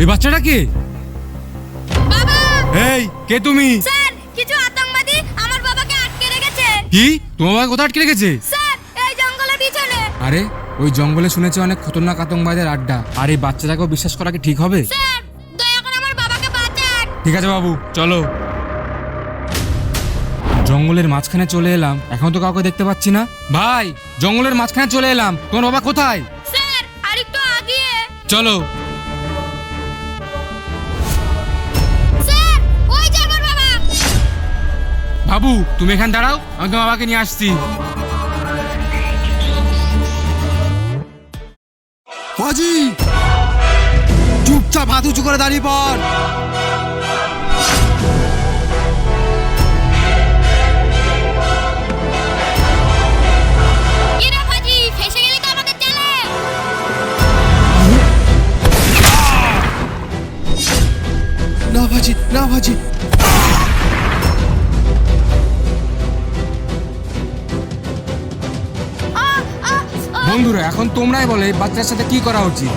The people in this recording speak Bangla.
ওই বাচ্চাটা কে? বাবা! এই কে তুমি? স্যার কিছু আতঙ্কবাদী আমার বাবাকে আটকে রেখেছে। কি? তোমার বাবা কোথায় আটকে রেখেছে? স্যার এই জঙ্গলের পিছনে। আরে ওই জঙ্গলে শুনেছি অনেক খতরনাক আতঙ্কবাদের আড্ডা। আর এই বাচ্চাটাকেও বিশ্বাস করা কি ঠিক হবে? স্যার দয়া করে আমার বাবাকে বাঁচান। ঠিক আছে বাবু চলো। জঙ্গলের মাঝখানে চলে এলাম। এখন তো কাউকে দেখতে পাচ্ছি না। ভাই জঙ্গলের মাঝখানে চলে এলাম। তোমার বাবা কোথায়? স্যার আগিয়ে। চলো। বাবু তুমি এখানে দাঁড়াও আমি তোমার বাবাকে নিয়ে আসছি। হাজি চুপচাপ হাত উঁচু করে দাঁড়িয়ে পড়। না ভাজি না ভাজি বন্ধুরা এখন তোমরাই বলে বাচ্চার সাথে কি করা উচিত?